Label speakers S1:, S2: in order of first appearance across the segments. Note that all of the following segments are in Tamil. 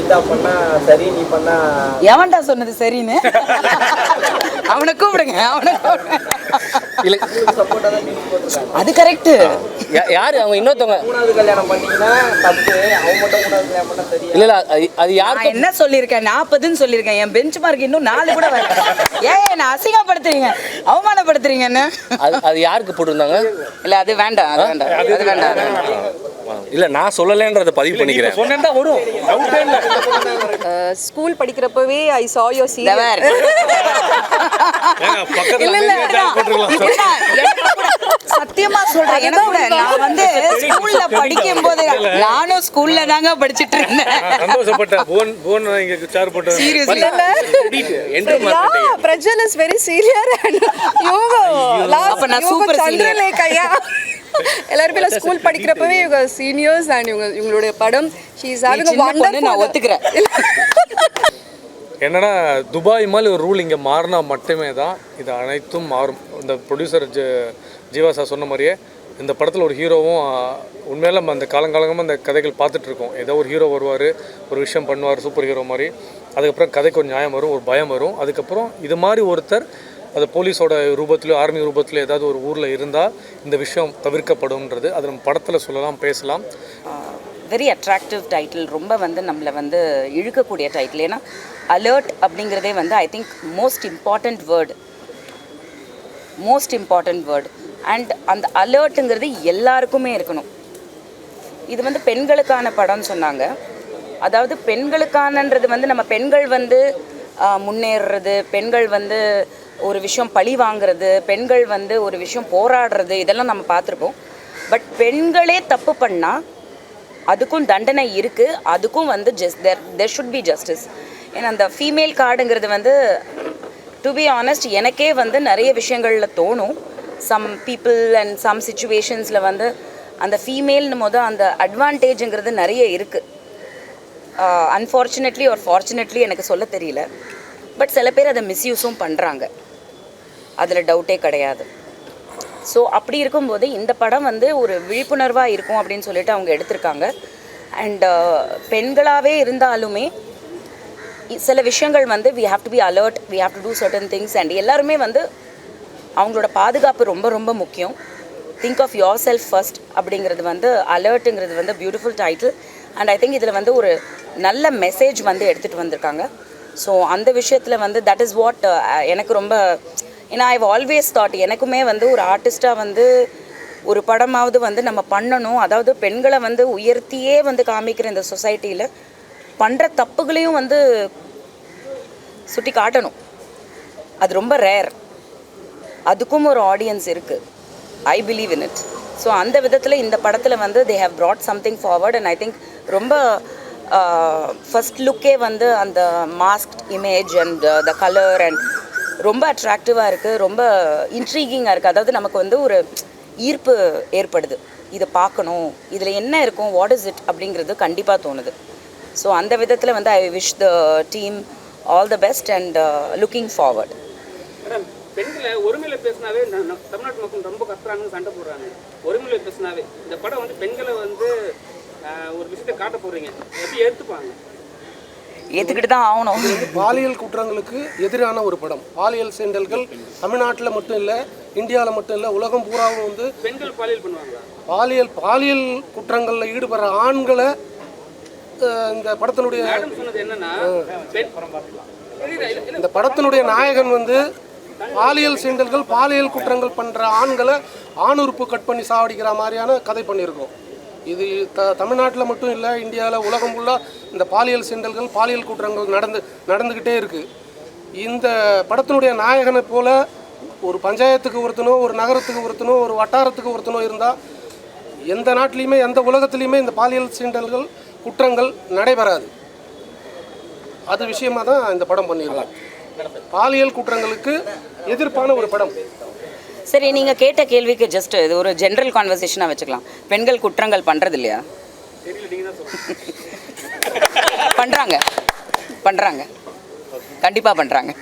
S1: அனிதா பண்ணா சரி நீ பண்ணா
S2: எவன்டா சொன்னது சரின்னு? அவனை கூப்பிடுங்க அவனை.
S3: இல்லை.
S2: அது கரெக்ட்
S3: யா- யாரு? அவங்க இன்னொருத்தவங்க.
S1: மூணாவது கல்யாணம் பண்ணீங்கன்னா தப்பு. அவன் மட்டும் மூணாவது கல்யாணம் பண்ணா சரியா?
S3: இல்ல இல்ல அது யாருக்கு
S2: என்ன சொல்லியிருக்கேன்? நாற்பதுன்னு சொல்லியிருக்கேன். என் பெஞ்ச் மார்க் இன்னும் நாலு கூட வரல. ஏன் என்ன அசிங்கப்படுத்துறீங்க? அவமானப்படுத்துறீங்கன்னு
S3: அது அது யாருக்கு போட்டிருந்தாங்க?
S2: இல்ல அது வேண்டாம் அது வேண்டாம். அது வேண்டாம்.
S4: இல்ல நான் சொல்லலைன்றத பதிவு பண்ணிக்கிறேன்.
S3: சொன்னா வரும்.
S5: ஸ்கூல் படிக்கிறப்பவே ஐ சா யோர் சீரியல்
S2: வேற. இல்ல இல்ல சத்தியமா சொல்றேன். எனக்கு கூட நான் வந்து ஸ்கூல்ல படிக்கும் போது நானும் ஸ்கூல்ல தாங்க படிச்சிட்டு இருந்தேன்.
S4: சந்தோஷப்பட்டேன் புவன் புவன் இங்க சேர் போட்டு
S2: seriously
S5: yeah Prajan is very senior and இவங்க
S2: அப்ப நான் senior.
S5: சந்திரலேகையா எல்லாருமே ஸ்கூல் படிக்கிறப்பவே இவங்க சீனியர்ஸ் அண்ட் இவங்க இவங்களுடைய படம். ஷீ இஸ் ஹேவிங்
S2: ஒத்துக்கிறேன்.
S4: என்னன்னா துபாய் மாதிரி ஒரு ரூல் இங்கே மாறினா மட்டுமே தான் இது அனைத்தும் மாறும். இந்த ப்ரொடியூசர் ஜ ஜீவா சார் சொன்ன மாதிரியே இந்த படத்தில் ஒரு ஹீரோவும் உண்மையில நம்ம அந்த காலங்காலமாக அந்த கதைகள் பார்த்துட்ருக்கோம் ஏதோ ஒரு ஹீரோ வருவார் ஒரு விஷயம் பண்ணுவார் சூப்பர் ஹீரோ மாதிரி. அதுக்கப்புறம் கதைக்கு ஒரு நியாயம் வரும் ஒரு பயம் வரும். அதுக்கப்புறம் இது மாதிரி ஒருத்தர் அது போலீஸோட ரூபத்திலோ ஆர்மி ரூபத்திலோ ஏதாவது ஒரு ஊரில் இருந்தால் இந்த விஷயம் தவிர்க்கப்படும்ன்றது அது நம்ம படத்தில் சொல்லலாம் பேசலாம்.
S2: வெரி அட்ராக்டிவ் டைட்டில் ரொம்ப வந்து நம்மளை வந்து இழுக்கக்கூடிய டைட்டில் ஏன்னா அலர்ட் அப்படிங்கிறதே வந்து I think most important word most important word and அந்த அலர்ட்டுங்கிறது எல்லாருக்குமே இருக்கணும். இது வந்து பெண்களுக்கான படம்னு சொன்னாங்க. அதாவது பெண்களுக்கானன்றது வந்து நம்ம பெண்கள் வந்து முன்னேறுறது பெண்கள் வந்து ஒரு விஷயம் பழி வாங்குறது பெண்கள் வந்து ஒரு விஷயம் போராடுறது இதெல்லாம் நம்ம பார்த்துருப்போம். பட் பெண்களே தப்பு பண்ணால் அதுக்கும் தண்டனை இருக்குது அதுக்கும் வந்து just there there should be justice ஏன்னா அந்த ஃபீமேல் கார்டுங்கிறது வந்து டு பி ஆனஸ்ட் எனக்கே வந்து நிறைய விஷயங்களில் தோணும். சம் பீப்புள் அண்ட் சம் சுச்சுவேஷன்ஸில் வந்து அந்த ஃபீமேல்னு போது அந்த அட்வான்டேஜுங்கிறது நிறைய இருக்குது அன்ஃபார்ச்சுனேட்லி ஒரு ஃபார்ச்சுனேட்லி எனக்கு சொல்ல தெரியல. பட் சில பேர் அதை மிஸ்யூஸும் பண்ணுறாங்க அதில் டவுட்டே கிடையாது. ஸோ அப்படி இருக்கும்போது இந்த படம் வந்து ஒரு விழிப்புணர்வாக இருக்கும் அப்படின்னு சொல்லிட்டு அவங்க எடுத்திருக்காங்க. அண்ட் uh, பெண்களாகவே இருந்தாலுமே சில விஷயங்கள் வந்து we have to be alert we have to do certain things and எல்லாருமே வந்து அவங்களோட பாதுகாப்பு ரொம்ப ரொம்ப முக்கியம். Think of yourself first அப்படிங்கிறது வந்து அலர்ட்டுங்கிறது வந்து beautiful title and I think இதில் வந்து ஒரு நல்ல மெசேஜ் வந்து எடுத்துகிட்டு வந்திருக்காங்க. ஸோ அந்த விஷயத்தில் வந்து தட் இஸ் வாட் எனக்கு ரொம்ப ஏன்னா ஐவ் ஆல்வேஸ் தாட் எனக்குமே வந்து ஒரு ஆர்டிஸ்ட்டாக வந்து ஒரு படமாவது வந்து நம்ம பண்ணணும். அதாவது பெண்களை வந்து உயர்த்தியே வந்து காமிக்கிற இந்த சொசைட்டியில் பண்ணுற தப்புகளையும் வந்து சுட்டி காட்டணும் அது ரொம்ப ரேர் அதுக்கும் ஒரு ஆடியன்ஸ் இருக்குது I believe in it so அந்த விதத்தில் இந்த படத்தில் வந்து they have brought something forward and I think ரொம்ப ஃபர்ஸ்ட் லுக்கே வந்து அந்த mask image and the colour and ரொம்ப அட்ராக்டிவாக இருக்குது ரொம்ப இன்ட்ரீகிங்காக இருக்குது அதாவது நமக்கு வந்து ஒரு ஈர்ப்பு ஏற்படுது. இதை பார்க்கணும். இதில் என்ன இருக்கும்? வாட் இஸ் இட் அப்படிங்கிறது கண்டிப்பாக தோணுது. ஸோ அந்த விதத்தில் வந்து I wish the team all the best and looking forward
S6: பெண்களை ஒருமையில பேசினாவே தமிழ்நாட்டு மக்கள் ரொம்ப கத்துறாங்க சண்டை போடுறாங்க. ஒருமையில பேசினாவே. இந்த படம் வந்து பெண்களை வந்து ஒரு விஷயத்தை காட்ட போறீங்க. எப்படி ஏத்துப்பாங்க?
S2: ஏற்றுக்கிட்டு தான் ஆகணும்
S7: பாலியல் குற்றங்களுக்கு எதிரான ஒரு படம். பாலியல் சீண்டல்கள் தமிழ்நாட்டில் மட்டும் இல்லை இந்தியாவில் மட்டும் இல்லை உலகம் பூராவும் வந்து
S6: பெண்கள் பாலியல் பண்ணுவாங்களா?
S7: பாலியல் பாலியல் குற்றங்களில் ஈடுபடுற ஆண்களை இந்த படத்தினுடைய இந்த படத்தினுடைய நாயகன் வந்து பாலியல் சீண்டல்கள் பாலியல் குற்றங்கள் பண்ணுற ஆண்களை ஆணுறுப்பு கட் பண்ணி சாவடிக்கிற மாதிரியான கதை பண்ணியிருக்கோம். இது த தமிழ்நாட்டில் மட்டும் இல்லை இந்தியாவில் உலகம் ஃபுல்லாக இந்த பாலியல் சீண்டல்கள் பாலியல் குற்றங்கள் நடந்து நடந்துக்கிட்டே இருக்குது இந்த படத்தினுடைய நாயகனை போல ஒரு பஞ்சாயத்துக்கு ஒருத்தனோ ஒரு நகரத்துக்கு ஒருத்தனோ ஒரு வட்டாரத்துக்கு ஒருத்தனோ இருந்தால் எந்த நாட்டிலையுமே எந்த உலகத்துலேயுமே இந்த பாலியல் சீண்டல்கள் குற்றங்கள் நடைபெறாது. அது விஷயமா தான் இந்த படம் பண்ணியிருக்கோம் பாலியல் குற்றங்களுக்கு எதிர்ப்பான ஒரு படம்.
S2: சரி நீங்கள் கேட்ட கேள்விக்கு ஜஸ்ட் இது ஒரு ஜென்ரல் கான்வர்சேஷனாக வச்சுக்கலாம். பெண்கள் குற்றங்கள் பண்ணுறது இல்லையா பண்ணுறாங்க பண்ணுறாங்க கண்டிப்பாக பண்ணுறாங்க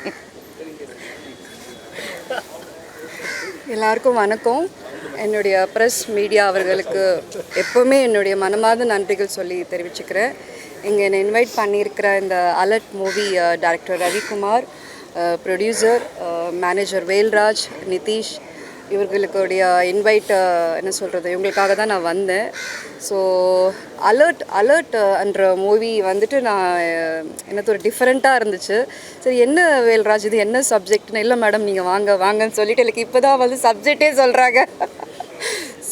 S5: எல்லாருக்கும் வணக்கம். என்னுடைய ப்ரெஸ் மீடியா அவர்களுக்கு எப்போவுமே என்னுடைய மனமார்ந்த நன்றிகள் சொல்லி தெரிவிச்சுக்கிறேன். இங்கே என்னை இன்வைட் பண்ணியிருக்கிற இந்த alert movie director Ravikumar producer manager Velraj Nitish இவர்களுடைய இன்வைட் என்ன சொல்கிறது இவங்களுக்காக தான் நான் வந்தேன். ஸோ அலர்ட் அலர்ட் என்ற மூவி வந்துட்டு நான் எனக்கு ஒரு டிஃப்ரெண்ட்டாக இருந்துச்சு. சரி என்ன வேல்ராஜ் இது? என்ன சப்ஜெக்ட்னு இல்லை மேடம் நீங்கள் வாங்க வாங்கன்னு சொல்லிட்டு எனக்கு இப்போ தான் வந்து சப்ஜெக்டே சொல்கிறாங்க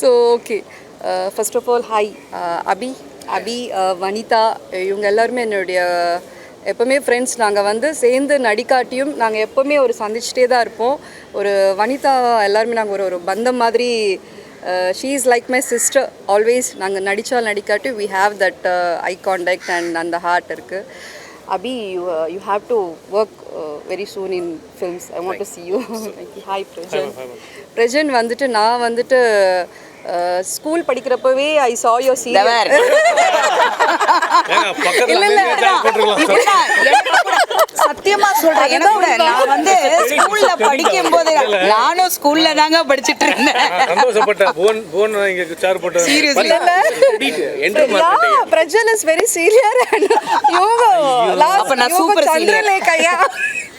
S5: so okay first of all hi Abhi Abhi Vanitha இவங்க எல்லாருமே என்னுடைய எப்போவுமே ஃப்ரெண்ட்ஸ் நாங்கள் வந்து சேர்ந்து நடிக்காட்டியும் நாங்கள் எப்போவுமே ஒரு சந்திச்சுட்டே தான் இருப்போம். ஒரு வனிதா எல்லாருமே நாங்கள் ஒரு ஒரு பந்தம் மாதிரி she is like my sister always நாங்கள் நடித்தால் நடிக்காட்டி we have that eye contact and அந்த ஹார்ட் இருக்குது அபி you you have to work very soon in films I want to see you hi Prajan Prajan வந்துட்டு நான் வந்துட்டு ஸ்கூல் படிக்கிறப்பவே ஐ சா
S2: வேற.
S4: பக்கத்துல
S5: இல்ல, இல்ல,
S2: சத்தியமா சொல்றேன். எனக்கு கூட நான் வந்து ஸ்கூல்ல படிக்கும் போது நானும் ஸ்கூல்ல தாங்க படிச்சிட்டு இருந்தேன்.
S4: சந்தோஷப்பட்டேன் புவன் புவன் இங்க சேர் போட்டு
S2: seriously
S5: Yeah, Prajan is very senior and last
S2: நான் senior.
S5: சந்திரலேகையா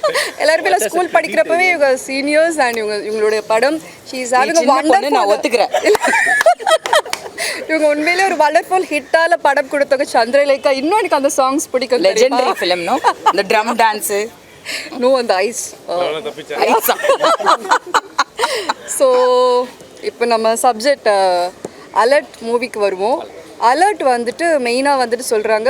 S5: எல்லாருமே நான் ஸ்கூல் படிக்கிறப்பவே இவங்க சீனியர்ஸ் அண்ட் இவங்க இவங்களுடைய படம். ஷீ இஸ் ஹேவிங்
S2: நான் ஒத்துக்கிறேன்.
S5: இவங்க உண்மையிலே ஒரு வண்டர்ஃபுல் ஹிட்டால படம் கொடுத்தவங்க சந்திரலேகா. இன்னும் எனக்கு அந்த சாங்ஸ் பிடிக்கும்
S2: லெஜெண்டரி ஃபிலிம் நோ இந்த ட்ரம் டான்ஸ்
S5: நோ அந்த ஐஸ்
S2: ஐசா
S5: ஸோ இப்போ நம்ம சப்ஜெக்ட் அலர்ட் மூவிக்கு வருவோம். அலர்ட் வந்துட்டு மெயினாக வந்துட்டு சொல்கிறாங்க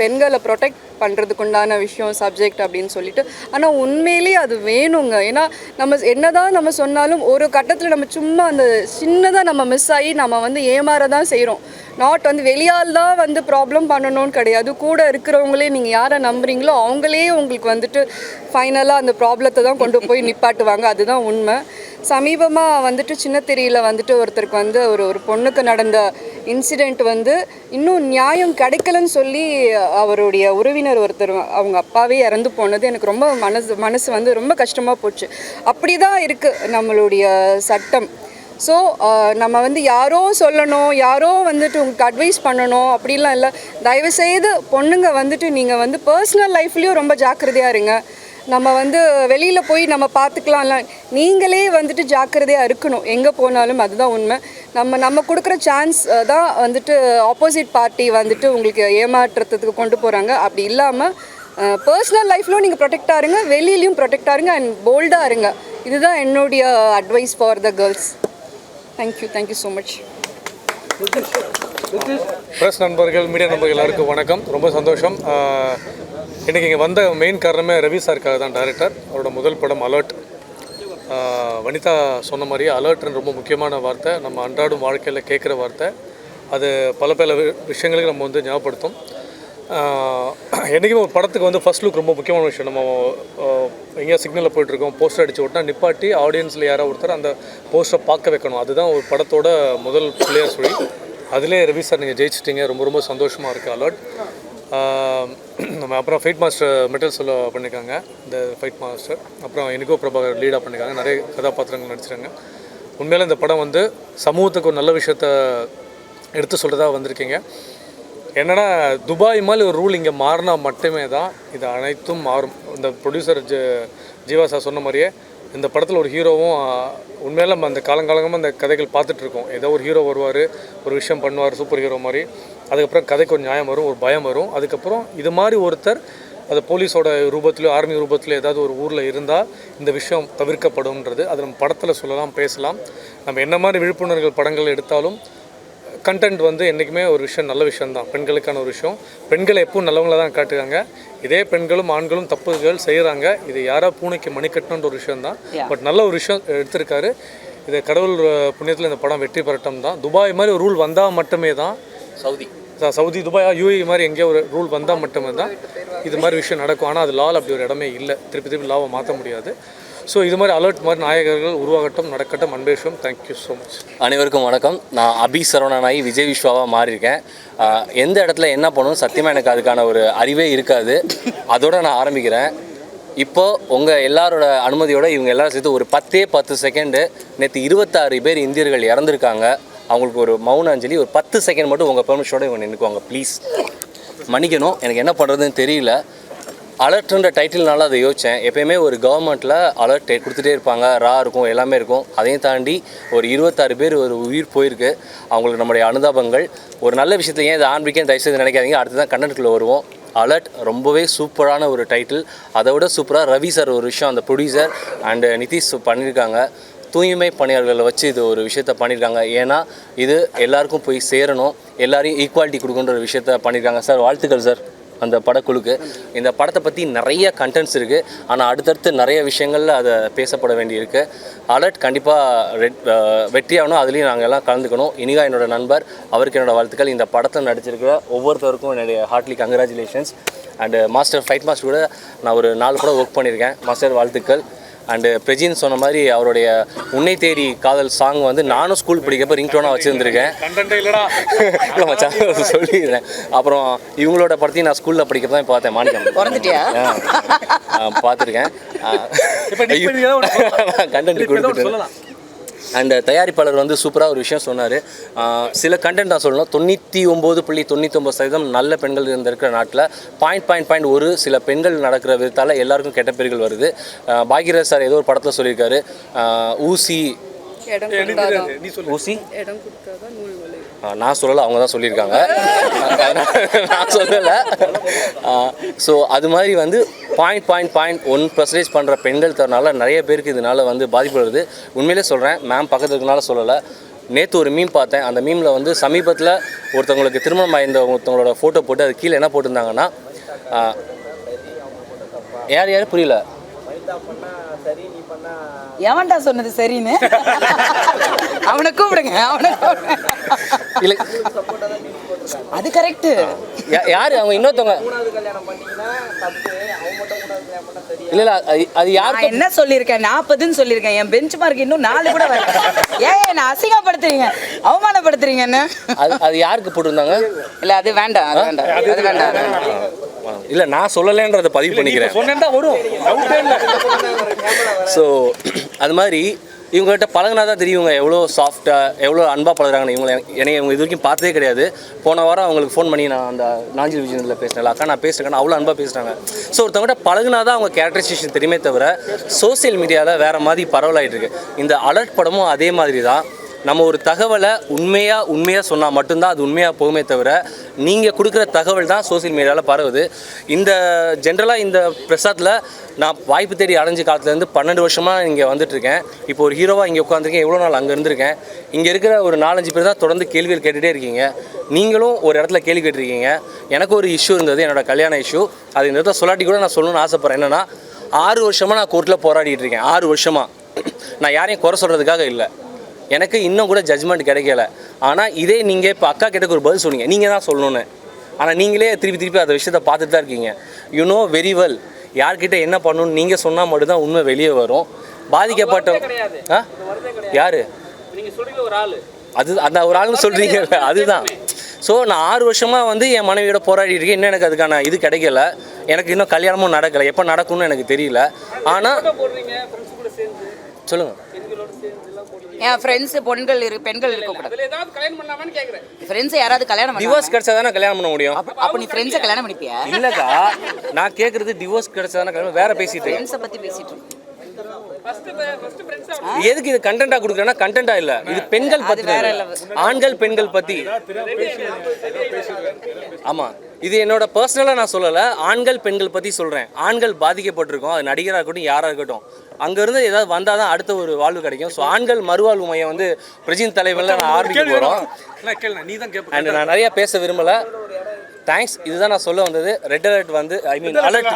S5: பெண்களை ப்ரொடெக்ட் பண்ணுறதுக்குண்டான விஷயம் சப்ஜெக்ட் அப்படின்னு சொல்லிட்டு. ஆனால் உண்மையிலேயே அது வேணுங்க. ஏன்னா நம்ம என்னதான் நம்ம சொன்னாலும் ஒரு கட்டத்தில் நம்ம சும்மா அந்த சின்னதாக நம்ம மிஸ் ஆகி நம்ம வந்து ஏமாற தான் செய்கிறோம் நாட் வந்து வெளியால் தான் வந்து ப்ராப்ளம் பண்ணணும்னு கிடையாது. கூட இருக்கிறவங்களே நீங்கள் யாரை நம்புறீங்களோ அவங்களே உங்களுக்கு வந்துட்டு ஃபைனலாக அந்த ப்ராப்ளத்தை தான் கொண்டு போய் நிப்பாட்டுவாங்க. அதுதான் உண்மை. சமீபமாக வந்துட்டு சின்னத்திரையில் வந்துட்டு ஒருத்தருக்கு வந்து ஒரு ஒரு பொண்ணுக்கு நடந்த இன்சிடெண்ட் வந்து இன்னும் நியாயம் கிடைக்கலன்னு சொல்லி அவருடைய உறவினர் ஒருத்தர் அவங்க அப்பாவே இறந்து போனது எனக்கு ரொம்ப மனசு மனசு வந்து ரொம்ப கஷ்டமாக போச்சு. அப்படி தான் இருக்குது நம்மளுடைய சட்டம். ஸோ uh, நம்ம வந்து யாரோ சொல்லணும் யாரோ வந்துட்டு உங்களுக்கு அட்வைஸ் பண்ணணும் அப்படிலாம் இல்லை. தயவுசெய்து பொண்ணுங்க வந்துட்டு நீங்கள் வந்து பர்சனல் லைஃப்லேயும் ரொம்ப ஜாக்கிரதையாக இருங்க. நம்ம வந்து வெளியில் போய் நம்ம பார்த்துக்கலாம்ல நீங்களே வந்துட்டு ஜாக்கிரதையாக இருக்கணும். எங்கே போனாலும் அதுதான் உண்மை. நம்ம நம்ம கொடுக்குற சான்ஸ் தான் வந்துட்டு ஆப்போசிட் பார்ட்டி வந்துட்டு உங்களுக்கு ஏமாற்றுறதுக்கு கொண்டு போகிறாங்க அப்படி இல்லாமல் பர்சனல் லைஃப்லையும் நீங்கள் ப்ரொடெக்டாக இருங்க. வெளியிலையும் ப்ரொடெக்டாக இருங்க அண்ட் போல்டாக இருங்க. இதுதான் என்னுடைய advice for the girls thank you thank you so much
S4: press நண்பர்கள் மீடியா நண்பர்கள் எல்லாருக்கும் வணக்கம். ரொம்ப சந்தோஷம். இன்றைக்கி இங்கே வந்த மெயின் காரணமே ரவி சாருக்காக தான் டைரக்டர் அவரோட முதல் படம் அலர்ட் வனிதா சொன்ன மாதிரி அலர்ட்னு ரொம்ப முக்கியமான வார்த்தை. நம்ம அன்றாடும் வாழ்க்கையில் கேட்குற வார்த்தை. அது பல பல விஷயங்களுக்கு நம்ம வந்து ஞாபகப்படுத்தும். என்றைக்குமே ஒரு படத்துக்கு வந்து ஃபர்ஸ்ட் லுக் ரொம்ப முக்கியமான விஷயம். நம்ம எங்கேயா சிக்னலில் போயிட்டுருக்கோம் போஸ்டர் அடிச்சு விட்டா நிப்பாட்டி ஆடியன்ஸில் யாராவது ஒருத்தர் அந்த போஸ்டரை பார்க்க வைக்கணும். அதுதான் ஒரு படத்தோட முதல் பிளேயர் சொல்லி அதிலே ரவி சார் நீங்கள் ஜெயிச்சிட்டிங்க. ரொம்ப ரொம்ப சந்தோஷமாக இருக்குது அலர்ட் நம்ம அப்புறம் ஃபைட் மாஸ்டர் மெட்டல் சொல்ல பண்ணியிருக்காங்க இந்த ஃபைட் மாஸ்டர் அப்புறம் எனக்கோ பிரபாகர் லீடாக பண்ணியிருக்காங்க நிறைய கதாபாத்திரங்கள் நடிச்சிருக்காங்க. உண்மையில் இந்த படம் வந்து சமூகத்துக்கு ஒரு நல்ல விஷயத்த எடுத்து சொல்கிறதா வந்திருக்கீங்க. என்னன்னா துபாய் மாதிரி ஒரு ரூல் இங்கே மாறினா மட்டுமே தான் இது அனைத்தும் மாறும். இந்த ப்ரொடியூசர் ஜி ஜீவா சார் சொன்ன மாதிரியே இந்த படத்தில் ஒரு ஹீரோவும் உண்மையில நம்ம அந்த காலங்காலமாக அந்த கதைகள் பார்த்துட்டு இருக்கோம். ஏதோ ஒரு ஹீரோ வருவார் ஒரு விஷயம் பண்ணுவார் சூப்பர் ஹீரோ மாதிரி. அதுக்கப்புறம் கதைக்கு ஒரு நியாயம் வரும் ஒரு பயம் வரும். அதுக்கப்புறம் இது மாதிரி ஒருத்தர் அது போலீஸோட ரூபத்திலயோ ஆர்மி ரூபத்திலயோ ஏதாவது ஒரு ஊரில் இருந்தால் இந்த விஷயம் தவிர்க்கப்படும்ன்றது அது நம்ம படத்தில் சொல்லலாம் பேசலாம். நம்ம என்ன மாதிரி விழிப்புணர்வு படங்கள் எடுத்தாலும் கண்டென்ட் வந்து என்றைக்குமே ஒரு விஷயம் நல்ல விஷயம் தான் பெண்களுக்கான ஒரு விஷயம். பெண்களை எப்பவும் நல்லவங்கள தான் காட்டுறாங்க. இதே பெண்களும் ஆண்களும் தப்புகள் செய்கிறாங்க இது யாரா பூனைக்கு மணி கட்டணுன்ற ஒரு விஷயம் தான் பட் நல்ல ஒரு விஷயம் எடுத்திருக்காரு. இது கடவுள் புண்ணியத்தில் இந்த படம் வெற்றி பெறட்டும் தான். துபாய் மாதிரி ஒரு ரூல் வந்தால் மட்டுமே தான்.
S3: சவுதி.
S4: ச- சவுதி துபாய் யூஏ மாதிரி எங்கேயோ ஒரு ரூல் வந்தால் மட்டுமே தான். இது மாதிரி விஷயம் நடக்கும். ஆனால் அது லால் அப்படி ஒரு இடமே இல்லை. திருப்பி திருப்பி லாவை மாற்ற முடியாது. ஸோ இது மாதிரி அலர்ட் மாதிரி நாயகர்கள் உருவாகட்டும் நடக்கட்டும். அன்பேஷம் தேங்க்யூ ஸோ மச்
S3: அனைவருக்கும் வணக்கம். நான் அபி சரவணனாகி விஜய் விஸ்வாவாக மாறியிருக்கேன். எந்த இடத்துல என்ன பண்ணணும் சத்தியமாக எனக்கு அதுக்கான ஒரு அறிவே இருக்காது. அதோட நான் ஆரம்பிக்கிறேன். இப்போ உங்கள் எல்லாரோட அனுமதியோட இவங்க எல்லாரும் சேர்த்து ஒரு பத்தே பத்து செகண்டு நேற்று இருபத்தாறு பேர் இந்தியர்கள் இறந்துருக்காங்க. அவங்களுக்கு ஒரு மௌன அஞ்சலி ஒரு பத்து செகண்ட் மட்டும் உங்கள் பெர்மிஷனோட இவங்க நின்றுக்குவாங்க ப்ளீஸ் மன்னிக்கணும். எனக்கு என்ன பண்ணுறதுன்னு தெரியல. அலர்ட்ன்ற டைட்டில்னால அதை யோசித்தேன் எப்பயுமே ஒரு கவர்மெண்ட்டில் அலர்ட் கொடுத்துட்டே இருப்பாங்க. ரா இருக்கும் எல்லாமே இருக்கும். அதையும் தாண்டி ஒரு இருபத்தாறு பேர் ஒரு உயிர் போயிருக்கு. அவங்களுக்கு நம்முடைய அனுதாபங்கள். ஒரு நல்ல விஷயத்தை ஏன் இதை ஆரம்பிக்க தயவுசெய்து நினைக்காதீங்க. அடுத்து தான் கண்டென்ட்குள்ளே வருவோம். அலர்ட் ரொம்பவே சூப்பரான ஒரு டைட்டில் அதை விட சூப்பராக ரவி சார் ஒரு விஷயம் அந்த ப்ரொடியூசர் அண்டு நிதிஷ் பண்ணியிருக்காங்க. தூய்மை பணியாளர்களை வச்சு இது ஒரு விஷயத்த பண்ணியிருக்காங்க. ஏன்னா இது எல்லாருக்கும் போய் சேரணும். எல்லாரையும் ஈக்குவாலிட்டி கொடுக்குன்ற ஒரு விஷயத்த பண்ணியிருக்காங்க. சார் வாழ்த்துக்கள் சார். அந்த படக்குழுக்கு. இந்த படத்தை பற்றி நிறைய கண்டென்ட்ஸ் இருக்குது ஆனால் அடுத்தடுத்து நிறைய விஷயங்களில் அதை பேசப்பட வேண்டியிருக்கு. அலர்ட் கண்டிப்பாக ரெட் வெற்றியாகணும். அதுலேயும் நாங்கள் எல்லாம் கலந்துக்கணும். இனிகா என்னோட நண்பர். அவருக்கு என்னோடய வாழ்த்துக்கள். இந்த படத்தில் நடிச்சிருக்கிற ஒவ்வொருத்தருக்கும் என்னுடைய heartly congratulations and master fight master கூட நான் ஒரு நாலு கூட ஒர்க் பண்ணியிருக்கேன். மாஸ்டர் வாழ்த்துக்கள். அண்டு பிரஜின் சொன்ன மாதிரி அவருடைய உன்னை தேடி காதல் சாங் வந்து நானும் ஸ்கூல் படிக்கிறப்ப ரிங்டோனாக வச்சுருந்துருக்கேன். இல்லை மச்சான் சொல்லிடுறேன். அப்புறம் இவங்களோட படத்தையும் நான் ஸ்கூலில் படிக்கிறப்ப தான் பார்த்தேன் மாணிக்கம்.
S2: பிறந்துட்டியா?
S3: பார்த்துருக்கேன். கண்டென்ட் கொடுத்துட்டு.
S4: சொல்லலாம்.
S3: அண்ட் தயாரிப்பாளர் வந்து சூப்பராக ஒரு விஷயம் சொன்னார். சில கண்டென்ட் நான் சொல்லணும். தொண்ணூற்றி ஒம்பது புள்ளி தொண்ணூத்தொம்பது சதவீதம் நல்ல பெண்கள் இருந்திருக்கிற நாட்டில் பாயிண்ட் பாயிண்ட் பாயிண்ட் ஒரு சில பெண்கள் நடக்கிற விதத்தால் எல்லாருக்கும் கெட்ட பேர்கள் வருது. ஆஹ் பாக்யராஜ் சார் ஏதோ ஒரு படத்தில் சொல்லியிருக்காரு. ஊசி
S5: இடம் கொடுத்தாதான்
S4: நீ சொல்லு
S3: ஊசி?
S5: இடம் கொடுத்தாதான் நூல் வலை.
S3: ஆ, நான் சொல்லலை அவங்க தான் சொல்லியிருக்காங்க. நான் சொல்லலை. ஸோ அது மாதிரி வந்து point point point one percentage பண்ணுற பெண்கள் தரனால நிறைய பேருக்கு இதனால் வந்து பாதிப்பு வருது உண்மையிலே சொல்கிறேன் மேம் பக்கத்துல இருக்கனால சொல்லலை. நேற்று ஒரு மீம் பார்த்தேன். அந்த மீமில் வந்து சமீபத்தில் ஒருத்தவங்களுக்கு திருமணம் ஆயிருந்த ஒருத்தவங்களோட ஃபோட்டோ போட்டு அது கீழே என்ன போட்டிருந்தாங்கன்னா யார் யார்? புரியல.
S2: எவன்டா சொன்னது சரின்னு? அவனை கூப்பிடுங்க அவனை.
S3: இல்லை.
S2: அது கரெக்டு
S3: யார்? அவங்க இன்னொருத்தவங்க. இல்லை இல்லை அது அது யார்
S2: நான் என்ன சொல்லியிருக்கேன்? நாற்பதுன்னு சொல்லியிருக்கேன். என் பெஞ்ச் மார்க் இன்னும் நாலு கூட வரல. ஏன் என்ன அசிங்கப்படுத்துறீங்க. அவமானப்படுத்துறீங்க என்ன?
S3: அது அது யாருக்கு போட்டிருந்தாங்க?
S2: இல்ல அது வேண்டாம் அது வேண்டாம் அது வேண்டாம் அது வேண்டாம்.
S3: இல்லை நான் சொல்லலைன்றதை பதிவு பண்ணிக்கிறேன்.
S4: வரும்.
S3: ஸோ அது மாதிரி இவங்ககிட்ட பழகுனா தான் தெரியும் இவங்க எவ்வளோ சாஃப்டாக எவ்வளோ அன்பாக பழகுறாங்கன்னு. இவங்களை என்னை இவங்க இது வரைக்கும் பார்த்ததே கிடையாது. போன வாரம் அவங்களுக்கு ஃபோன் பண்ணி நான் அந்த நாஞ்சில் விஜயனில் பேசினேன் அக்கா நான் பேசுகிறேன் அவ்வளோ அன்பாக பேசுகிறாங்க ஸோ ஒருத்தவங்ககிட்ட பழகுனா தான் அவங்க கேரக்டரைசேஷன் தெரியுமே தவிர சோஷியல் மீடியாவில் வேறு மாதிரி பரவலாயிட்டு இருக்கு. இந்த அலர்ட் படமும் அதே மாதிரி தான். நம்ம ஒரு தகவலை உண்மையாக உண்மையாக சொன்னால் மட்டும்தான் அது உண்மையாக போகுமே தவிர நீங்கள் கொடுக்குற தகவல் தான் சோஷியல் மீடியாவில் பரவுது. இந்த ஜென்ரலாக இந்த பிரசாத்தில் நான் வாய்ப்பு தேடி அடைஞ்ச காலத்துலேருந்து பன்னெண்டு வருஷமாக இங்கே வந்துட்டுருக்கேன் இப்போ ஒரு ஹீரோவாக இங்கே உட்காந்துருக்கேன் எவ்வளோ நாள் அங்கே இருந்திருக்கேன். இங்கே இருக்கிற ஒரு நாலஞ்சு பேர் தான் தொடர்ந்து கேள்விகள் கேட்டுகிட்டே இருக்கீங்க. நீங்களும் ஒரு இடத்துல கேள்வி கேட்டிருக்கீங்க. எனக்கு ஒரு இஷ்யூ இருந்தது என்னோடய கல்யாண இஷ்யூ அது இந்த இடத்துல சொல்லாட்டி கூட நான் சொல்லணும்னு ஆசைப்பட்றேன். என்னென்னா ஆறு வருஷமாக நான் கோர்ட்டில் போராடிட்டு இருக்கேன். ஆறு வருஷமாக நான் யாரையும் குறை சொல்கிறதுக்காக இல்லை. எனக்கு இன்னும் கூட ஜட்ஜ்மெண்ட் கிடைக்கல. ஆனால் இதே நீங்கள் இப்போ அக்கா கிட்ட ஒரு பதில் சொன்னீங்க. நீங்கள் தான் சொல்லணும்னு. ஆனால் நீங்களே திருப்பி திருப்பி அந்த விஷயத்தை பார்த்துட்டு தான் இருக்கீங்க. யூ நோ வெரி வெல் யார்கிட்ட என்ன பண்ணணும்னு நீங்கள் சொன்னால் மட்டும்தான் உண்மை வெளியே வரும். பாதிக்கப்பட்ட. ஆ? யார்? அது அந்த ஒரு ஆள்னு சொல்கிறீங்க அதுதான். ஸோ நான் ஆறு வருஷமாக வந்து என் மனைவியோட போராடிட்டு இருக்கேன். இன்னும் எனக்கு அதுக்கான இது கிடைக்கல. எனக்கு இன்னும் கல்யாணமும் நடக்கலை. எப்போ நடக்கும்னு எனக்கு தெரியல. ஆனால் சொல்லுங்கள்
S6: பெண்களோட சேர்ந்து எல்லாம் போடுறீங்க
S2: என் ஃப்ரெண்ட்ஸ் பொண்கள் இரு பெண்கள் இருக்கக்கூடாது
S6: அதுல ஏதாவது கல்யாணம் பண்ணலாமான்னு கேக்குறேன்.
S2: ஃப்ரெண்ட்ஸ் யாராவது கல்யாணம் பண்ணுவாங்க?
S3: டிவோர்ஸ் கிடைச்சா தானே கல்யாணம் பண்ண முடியும்?
S2: அப்ப நீ ஃப்ரெண்ட்ஸை கல்யாணம் பண்ணிப்பியா?
S3: இல்லக்கா நான் கேக்குறது டிவோர்ஸ் கிடைச்சதான கிளம்ப வேற பேசிட்டு இருக்கேன்.
S2: ஃப்ரெண்ட்ஸை பத்தி பேசிட்டு இருக்கோம்.
S3: எதுக்கு இது கண்டென்ட்டா கொடுக்குறேன்னா கண்டென்ட்டா இல்ல. இது பெண்கள் பத்தி
S2: வேற
S3: ஆண்கள் பெண்கள் பத்தி. ஆமா. இது என்னோட பர்சனலாக நான் சொல்லலை. ஆண்கள் பெண்கள் பற்றி சொல்கிறேன் ஆண்கள் பாதிக்கப்பட்டிருக்கோம். அது நடிகராக இருக்கட்டும் யாராக இருக்கட்டும். அங்கேருந்து ஏதாவது வந்தால் தான் அடுத்த ஒரு வாழ்வு கிடைக்கும். ஸோ ஆண்கள் மறுவாழ்வு மையம் வந்து பிரஜின் தலைவரில் நான் ஆரம்பிக்க போகிறோம்
S4: நீ தான் கேட்ப
S3: அண்ட் நான் நிறைய பேச விரும்பல. தேங்க்ஸ் இதுதான் நான் சொல்ல வந்தது. ரெட் அலர்ட் வந்து ஐ மீன் அலர்ட்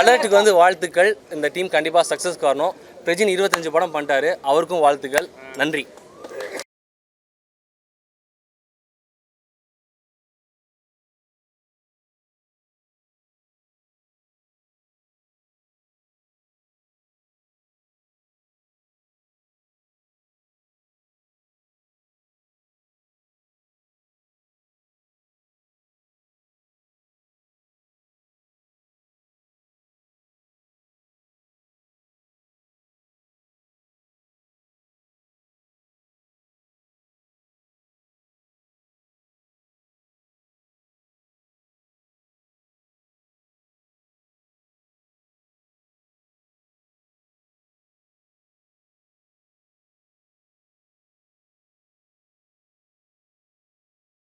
S3: அலர்ட்டுக்கு வந்து வாழ்த்துக்கள். இந்த டீம் கண்டிப்பாக சக்ஸஸ் காரணம். பிரஜின் இருபத்தஞ்சு படம் பண்ணிட்டாரு. அவருக்கும் வாழ்த்துக்கள். நன்றி.